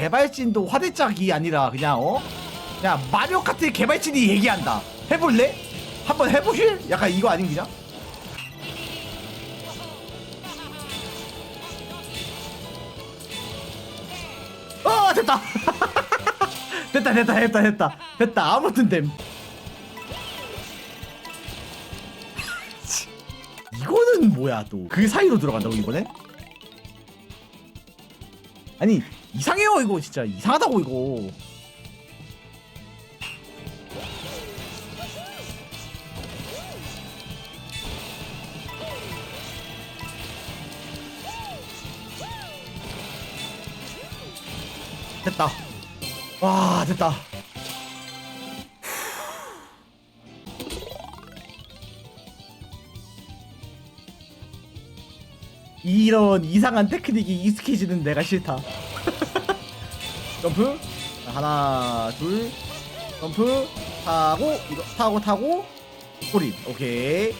개발진도 화대짝이 아니라 그냥 어? 그냥 마리오 카트 개발진이 얘기한다. 해볼래? 한번 해보실? 약간 이거 아닌 그냥? 어 됐다. 됐다 됐다 됐다 됐다 됐다 아무튼 됨. 이거는 뭐야 또 그 사이로 들어간다고 이번에? 아니 이상해요 이거 진짜. 이상하다고 이거. 됐다. 와 됐다 이런 이상한 테크닉이 익숙해지는 내가 싫다. 점프. 하나 둘. 점프. 타고 이거 타고 타고. 꼬리. 오케이